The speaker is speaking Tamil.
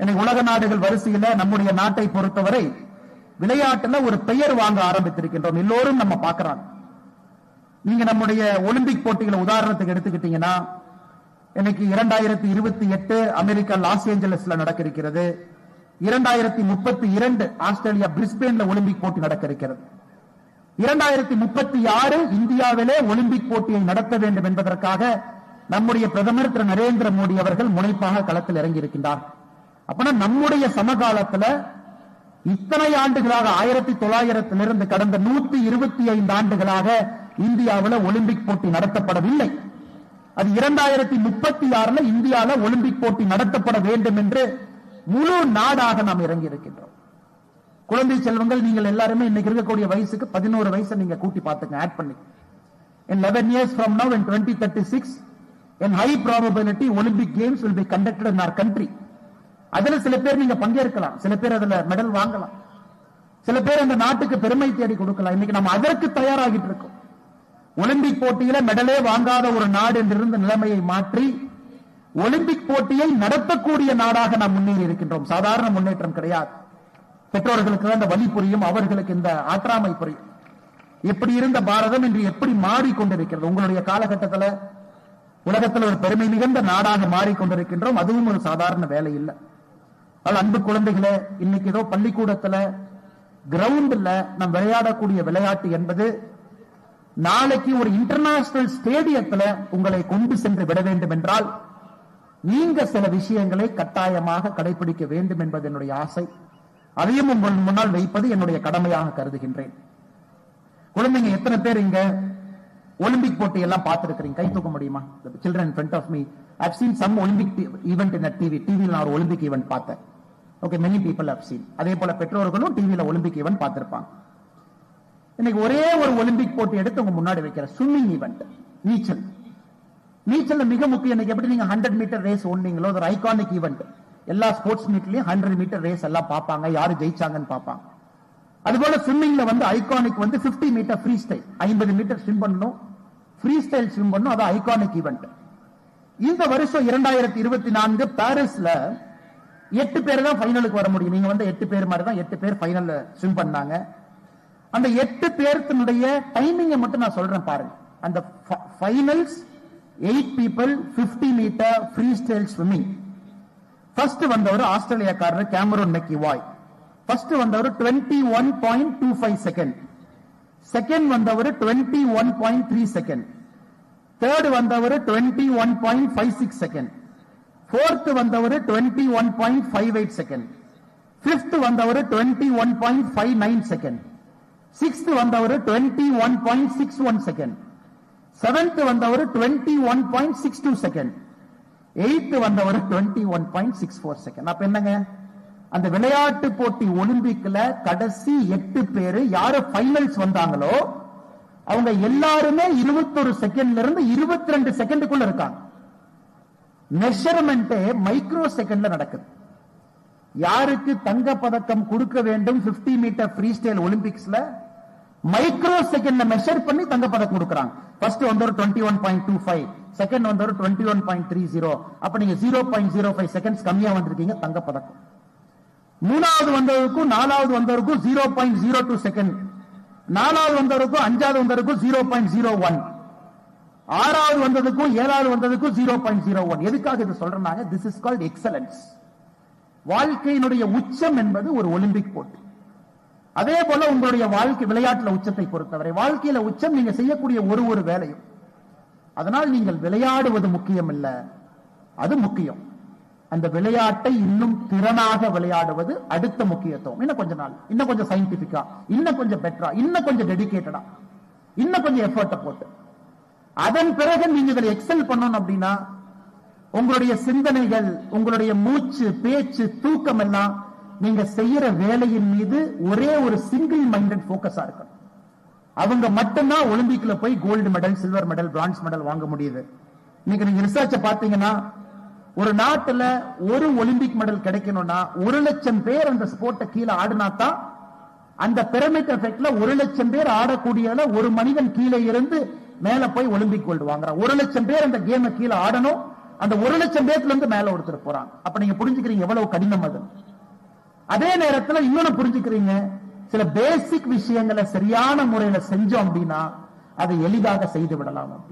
இன்னைக்கு உலக நாடுகள் வரிசையில நம்முடைய நாட்டை பொறுத்தவரை விளையாட்டுல ஒரு பெயர் வாங்க ஆரம்பித்திருக்கின்றோம். எல்லோரும் நம்ம பார்க்கிறாங்க. நீங்க நம்முடைய ஒலிம்பிக் போட்டிகளை உதாரணத்துக்கு எடுத்துக்கிட்டீங்கன்னா இன்னைக்கு இரண்டாயிரத்தி இருபத்தி எட்டு அமெரிக்கா லாஸ் ஏஞ்சலஸ்ல நடக்க இருக்கிறது இரண்டாயிரத்தி முப்பத்தி இரண்டு ஆஸ்திரேலியா பிரிஸ்பேன்ல ஒலிம்பிக் போட்டி நடக்க இருக்கிறது இரண்டாயிரத்தி முப்பத்தி ஆறு இந்தியாவிலே ஒலிம்பிக் போட்டியை நடத்த வேண்டும் என்பதற்காக நம்முடைய பிரதமர் திரு நரேந்திர மோடி அவர்கள் முனைப்பாக களத்தில் இறங்கி இருக்கின்றார் அப்பனா நம்முடைய சமகாலத்துல இத்தனை ஆண்டுகளாக ஆயிரத்தி தொள்ளாயிரத்திலிருந்து கடந்த நூத்தி இருபத்தி ஐந்து ஆண்டுகளாக இந்தியாவில் ஒலிம்பிக் போட்டி நடத்தப்படவில்லை. அது இரண்டாயிரத்தி முப்பத்தி ஆறுல இந்தியாவில் ஒலிம்பிக் போட்டி நடத்தப்பட வேண்டும் என்று முழு நாடாக நாம் இறங்கி இருக்கின்றோம் குழந்தை செல்வங்கள் நீங்கள் எல்லாருமே இன்னைக்கு இருக்கக்கூடிய வயசுக்கு பதினோரு வயசை நீங்க கூட்டி பார்த்துங்க ஆட் பண்ணி. In 11 years from now in 2036 in high probability olympic games will be conducted in our country. அதுல சில பேர் நீங்க பங்கேற்கலாம். சில பேர் அதுல மெடல் வாங்கலாம். சில பேர் அந்த நாட்டுக்கு பெருமை தேடி கொடுக்கலாம். இன்னைக்கு நம்ம அதற்கு தயாராகிட்டு இருக்கோம். ஒலிம்பிக் போட்டியில மெடலே வாங்காத ஒரு நாடு என்றிருந்த நிலைமையை மாற்றி ஒலிம்பிக் போட்டியை நடத்தக்கூடிய நாடாக நாம் முன்னேறி இருக்கின்றோம். சாதாரண முன்னேற்றம் கிடையாது. பெற்றோர்களுக்கு அந்த வழி புரியும் அவர்களுக்கு இந்த ஆற்றாமை புரியும். எப்படி இருந்த பாரதம் இன்று எப்படி மாறிக்கொண்டிருக்கிறது? உங்களுடைய காலகட்டத்தில் உலகத்தில் ஒரு பெருமை மிகுந்த நாடாக மாறிக்கொண்டிருக்கின்றோம். அதுவும் ஒரு சாதாரண வேலை இல்லை. அன்பு குழந்தைகளே இன்னைக்கு ஏதோ பள்ளிக்கூடத்துல கிரவுண்ட்ல நாம் விளையாடக்கூடிய விளையாட்டு என்பது நாளைக்கு ஒரு இன்டர்நேஷனல் ஸ்டேடியத்துல உங்களை கொண்டு சென்று விட வேண்டும் என்றால் நீங்க சில விஷயங்களை கட்டாயமாக கடைபிடிக்க வேண்டும் என்பது என்னுடைய ஆசை. அதையும் உங்கள் முன்னால் வைப்பது என்னுடைய கடமையாக கருதுகின்றேன். குழந்தைங்க எத்தனை பேர் இங்க ஒலிம்பிக் போட்டி எல்லாம் பார்த்திருக்கிறீங்க? கை தூக்க முடியுமா? Children friend of me I've seen some Olympic event in TV டிவியில் நான் ஒரு ஒலிம்பிக் ஈவெண்ட் பார்த்தேன். Okay many people have seen அதே போல பெற்றோர்களும் டிவியில ஒலிம்பிக் ஈவெண்ட் பார்த்திருப்பாங்க. இன்னைக்கு ஒரே ஒரு ஒலிம்பிக் போட்டி எடுத்து உங்க முன்னாடி வைக்கிற ஸ்விம்மிங் ஈவெண்ட் நீச்சல். நீச்சல் மிக முக்கியம். இன்னைக்கு எப்படி நீங்க ஹண்ட்ரட் மீட்டர் ரேஸ் ஓடுனீங்களோ ஒரு ஐகானிக் ஈவெண்ட் எல்லா ஸ்போர்ட்ஸ் மீட்லயும் ஹண்ட்ரட் மீட்டர் ரேஸ் எல்லாம் பார்ப்பாங்க. யாரு ஜெயிச்சாங்கன்னு பார்ப்பாங்க. அதுபோல ஸ்விம்மிங்ல வந்து ஐகானிக் வந்து 50 மீட்டர் ஃப்ரீ ஸ்டைல் ஐம்பது மீட்டர் ஸ்விம் பண்ணணும். ஃப்ரீ ஸ்டைல் ஸ்விம் பண்ணணும். அது ஐகானிக் ஈவெண்ட் இந்த வருஷம் இரண்டாயிரத்தி இருபத்தி நான்கு பாரிஸ்ல எட்டு பேர் தான் ஃபைனலுக்கு வர முடியும். நீங்க வந்து எட்டு பேர் மாதிரி தான் எட்டு பேர் ஃபைனல்ல ஸ்விம் பண்ணாங்க. அந்த எட்டு பேர்த்தினுடைய டைமிங்கை மட்டும் நான் சொல்றேன் பாருங்க. அந்த finals eight people 50 metre freestyle swimming first வந்தவர் ஆஸ்திரேலியாக்காரர் கேமரோன் மெக்கி வாய் ஃபர்ஸ்ட் வந்தவர் twenty one point two five second second வந்தவர் twenty one point three second third வந்தவர் twenty one point five six second fourth வந்தவர் twenty one point five eight second fifth வந்தவர் twenty one point five nine second sixth வந்தவர் twenty one point six one second seventh வந்தவர் twenty one point six two second eighth வந்தவர் twenty one point six four second அப்ப என்னங்க? அந்த விளையாட்டு போட்டி ஒலிம்பிக்ல கடைசி எட்டு பேரு யாரு ஃபைனல்ஸ் வந்தாங்களோ அவங்க எல்லாருமே இருபத்தொரு செகண்ட்ல இருந்து இருபத்தி ரெண்டு செகண்டுக்குள்ள இருக்காங்க. மெஷர்மெண்ட் மைக்ரோ செகண்ட்ல நடக்குது. யாருக்கு தங்க பதக்கம் கொடுக்க வேண்டும் 50 மீட்டர் ஃப்ரீ ஸ்டைல் ஒலிம்பிக்ஸ்ல மைக்ரோ செகண்ட்ல மெஷர் பண்ணி தங்க பதக்கம் கொடுக்கறாங்க. ஃபர்ஸ்ட் வந்தவர் twenty one point two five second வந்து ஒரு twenty one point three zero அப்ப நீங்க zero point zero five seconds கம்மியா வந்திருக்கீங்க தங்க பதக்கம் மூணாவது வந்தவருக்கும் நாலாவது வந்தவருக்கும் zero point zero two second நாலாவது வந்தவருக்கும் அஞ்சாவது வந்தவருக்கும் ஜீரோ பாயிண்ட் ஜீரோ ஒன் ஆறாவது வந்ததுக்கும் ஏழாவது வந்ததுக்கும் ஜீரோ பாயிண்ட் ஜீரோ ஒன் எதுக்காக இது சொல்றாங்க திஸ் இஸ் கால்ட் எக்ஸலன்ஸ் வாழ்க்கையினுடைய உச்சம் என்பது ஒரு ஒலிம்பிக் போட்டி. அதே போல உங்களுடைய வாழ்க்கை விளையாட்டுல உச்சத்தை பொறுத்தவரை வாழ்க்கையில உச்சம் நீங்க செய்யக்கூடிய ஒரு ஒரு வேலையும் அதனால் நீங்கள் விளையாடுவது முக்கியம் இல்ல அது முக்கியம். அந்த விளையாட்டை இன்னும் திறனாக விளையாடுவது அடுத்த முக்கியத்துவம். இன்னும் கொஞ்ச நாள் இன்னும் கொஞ்சம் சயின்டிபிக்கா இன்னும் கொஞ்சம் பெட்டரா இன்னும் கொஞ்சம் டெடிக்கேட்டடா இன்னும் கொஞ்சம் எஃபர்ட்டை போட்டு. அதன் பிறகு நீங்க இதில் எக்ஸல் பண்ணணும் அப்படின்னா உங்களுடைய சிந்தனைகள் உங்களுடைய மூச்சு பேச்சு தூக்கம் எல்லாம் நீங்க செய்யற வேலையின் மீது ஒரே ஒரு சிங்கிள் மைண்டட் போக்கஸா இருக்கணும். அவங்க மட்டும்தான் ஒலிம்பிக்ல போய் gold medal silver medal bronze medal வாங்க முடியுது. இன்னைக்கு நீங்க ரிசர்ச்ச பாத்தீங்கன்னா ஒரு நாட்டுல ஒரு ஒலிம்பிக் மெடல் கிடைக்கணும்னா ஒரு லட்சம் பேர் அந்த ஸ்போர்ட்டை கீழே ஆடினா தான் அந்த பிரமிட் எஃபெக்ட்ல ஒரு லட்சம் பேர் ஆடக்கூடியதுல ஒரு மனிதன் கீழே இருந்து மேல போய் ஒலிம்பிக் கோல்டு வாங்குறான். ஒரு லட்சம் பேர் அந்த கேமை கீழே ஆடணும். அந்த ஒரு லட்சம் பேர்ல இருந்து மேல ஒருத்தர் போறாங்க அப்ப நீங்க புரிஞ்சுக்கிறீங்க எவ்வளவு கடினம் அது. அதே நேரத்துல இன்னொன்னு புரிஞ்சுக்கிறீங்க. சில பேசிக் விஷயங்களை சரியான முறையில செஞ்சோம் அப்படின்னா அதை எளிதாக செய்து விடலாம்.